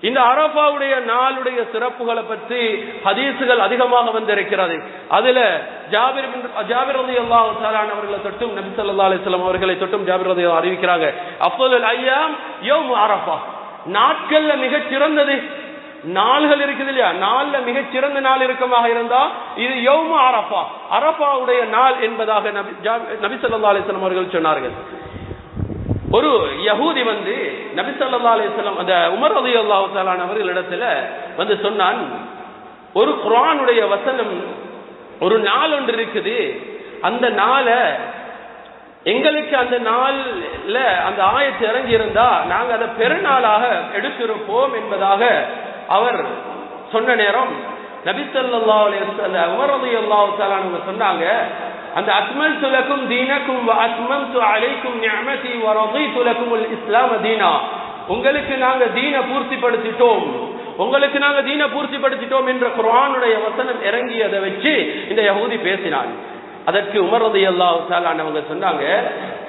இந்த அரபாவுடைய நாளுடைய சிறப்புகளை பற்றி ஹதீசுகள் அதிகமாக வந்திருக்கிறது. அதுல ஜாபிர் ஜாபிர் ரதி அல்லா தஆலா அவர்களை தொட்டும் நபி ஸல்லல்லாஹு அலிஸ்லாம் அவர்களை தொட்டும் ஜாபிர் ரதி அறிவிக்கிறாங்க. அப்போது ஐயாம் யௌம் அரபா நாட்கள்ல மிகச் சிறந்தது. நாள்கள் இருக்குது இல்லையா? நாள்ல மிகச் சிறந்த நாள் இருக்கமாக இருந்தா இது யௌம அரபா அரபாவுடைய நாள் என்பதாக நபி ஜா- நபி சொல்லா அலிஸ்லாம் அவர்கள் சொன்னார்கள். ஒரு யகூதி வந்து நபி சொல்லா அலிஸ்லாம் அந்த உமர் ரலியல்லாஹு தஆலா அவர்களிடத்துல வந்து சொன்னான் ஒரு குரானுடைய வசனம் ஒரு நாள் ஒன்று இருக்குது. அந்த நாளை எங்களுக்கு அந்த நாள்ல அந்த ஆயத்து இறங்கி இருந்தா நாங்க அதை பெருநாளாக எடுத்திருப்போம் என்பதாக அவர் சொன்ன நேரம் நபி ஸல்லல்லாஹு அலைஹி அந்த உமர் ரலியல்லாஹு தஆலா அவங்க சொன்னாங்க. அந்த அஸ்மல் துலக்கும் தீனக்கும் வ அத்மம்து அலைக்கும் நிஅமதி வரோகை துலக்கும் இஸ்லாம தீனா. உங்களுக்கு நாங்க தீன பூர்த்திப்படுத்திட்டோம். உங்களுக்கு நாங்க தீன பூர்த்திப்படுத்திட்டோம் என்ற குரானுடைய வசனம் இறங்கியதை வச்சு இந்த யகுதி பேசினான் அதற்கு உமர் ரலியல்லாஹு தஆலா அவங்க சொன்னாங்க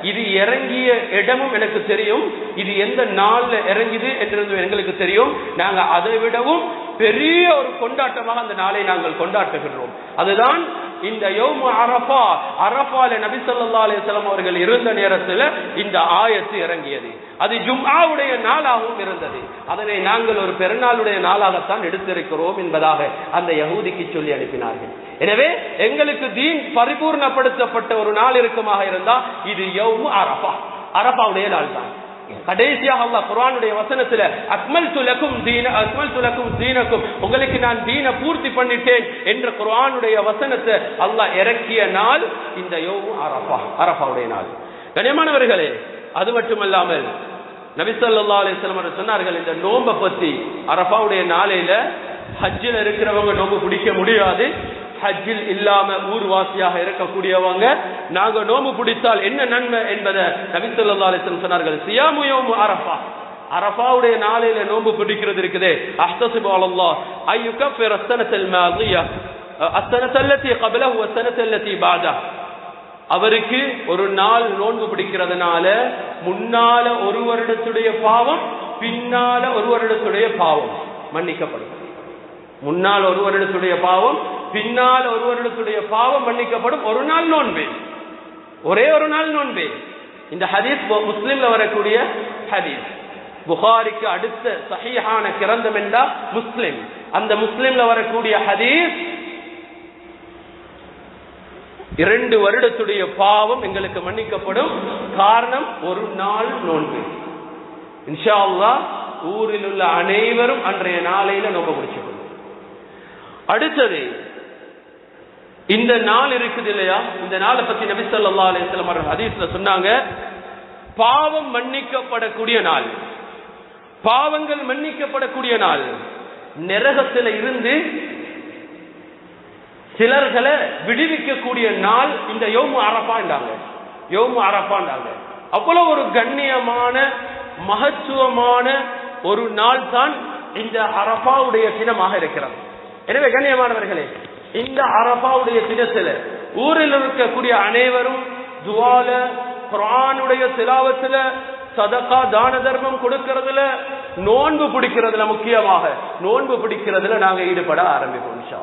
இது இறங்கிய இடமும் எனக்கு தெரியும் இது எந்த நாள்ல இறங்கிது என்றது எங்களுக்கு தெரியும். நாங்க அதை விடவும் பெரிய ஒரு கொண்டாட்டமாக அந்த நாளை நாங்கள் கொண்டாட்டுகின்றோம் அதுதான் இந்த யோமு அரபா அரபால நபி சொல்லா அலிஸ்லாம் அவர்கள் இருந்த நேரத்துல இந்த ஆயத்து இறங்கியது. அது ஜும்ஆவுடைய நாளாகவும் இருந்தது. அதனை நாங்கள் ஒரு பெருநாளுடைய நாளாகத்தான் எடுத்திருக்கிறோம் என்பதாக அந்த யஹூதிக்கு சொல்லி அனுப்பினார்கள். எனவே எங்களுக்கு தீன் பரிபூர்ணப்படுத்தப்பட்ட ஒரு நாள் இருக்குமாக இருந்தா இது யோமு அரபா அரபாவுடைய நாள் தான் கடைசியாக அல்லாஹ் குர்ஆனுடைய வசனத்துல அக்மல் துலக்கும் தீன அக்மல் துலக்கும் தீனக்கும் உங்களுக்கு நான் தீன பூர்த்தி பண்ணிட்டேன் என்ற குர்ஆனுடைய வசனத்தை அல்லாஹ் இறக்கிய நாள் இந்த யௌமு அரஃபா அரஃபாவுடைய நாள். கனியமானவர்களே அது மட்டுமல்லாமல் நபிசல்லா ஸல்லல்லாஹு சொன்னார்கள் இந்த நோம்பை பத்தி அரபாவுடைய நாளையில ஹஜ்ஜில் இருக்கிறவங்க நோம்பு பிடிக்க முடியாது ஹஜ்ஜில் இல்லாம ஊர்வாசியாக இருக்கக்கூடியவங்க நாங்க நோம்பு பிடித்தால் என்ன நன்மை என்பதை நபி சொன்னார்கள். சியாமு அரபா அரபாவுடைய அரஃபாவுடைய நாளையில நோன்பு பிடிக்கிறது இருக்குதே. அஹ்தஸிபு அலல்லாஹ். பிற அஸ்ஸனத்தல் மாதியா அஸ்ஸனத்தல்லதி கப்லஹு வஸ்ஸனத்தல்லதி பாதா அவருக்கு ஒரு நாள் நோன்பு பிடிக்கிறதுனால முன்னால ஒரு வருடத்துடைய பாவம் பின்னால ஒரு வருடத்துடைய பாவம். மன்னிக்கப்படும் முன்னால் ஒரு வருடத்துடைய பாவம் பின்னால் ஒரு வருடத்துடைய பாவம் மன்னிக்கப்படும் ஒரு நாள் நோன்பே. ஒரே ஒரு நாள் நோன்பே. இந்த ஹதீஸ் முஸ்லீம்ல முஸ்லிம்ல வரக்கூடிய ஹதீஸ். புகாரிக்கு அடுத்த சஹிஹான கிரந்தம் என்றா முஸ்லிம். அந்த முஸ்லிம்ல வரக்கூடிய ஹதீஸ் இரண்டு வருடத்துடைய பாவம் எங்களுக்கு மன்னிக்கப்படும் காரணம் ஒரு நாள் நோன்பு. இன்ஷா அல்லாஹ் ஊரில் உள்ள அனைவரும் அன்றைய நாளையில நோக்க முடிச்சுக்கணும். அடுத்தது இந்த நாள் இருக்குது இல்லையா? இந்த நாளை பத்தி நபி சொல்லா அலைஹி அவர்கள் ஹதீஸ்ல சொன்னாங்க. பாவம் மன்னிக்கப்படக்கூடிய நாள். பாவங்கள் மன்னிக்கப்படக்கூடிய நாள். நரகத்தில் இருந்து சிலர்களை விடுவிக்கக்கூடிய நாள் இந்த யோமு அரப்பாண்டாங்க யோமு அரப்பாண்டாங்க அவ்வளவு ஒரு கண்ணியமான மகத்துவமான ஒரு நாள் தான் இந்த அரபாவுடைய தினமாக இருக்கிறது. எனவே கண்ணியமானவர்களே இந்த அரபாவுடைய தினத்துல ஊரில் இருக்கக்கூடிய அனைவரும் துவால குரானுடைய சிலாவத்துல சதகா தான தர்மம் கொடுக்கறதுல நோன்பு பிடிக்கிறதுல முக்கியமாக நோன்பு பிடிக்கிறதுல நாங்க ஈடுபட ஆரம்பிப்போம் இன்ஷா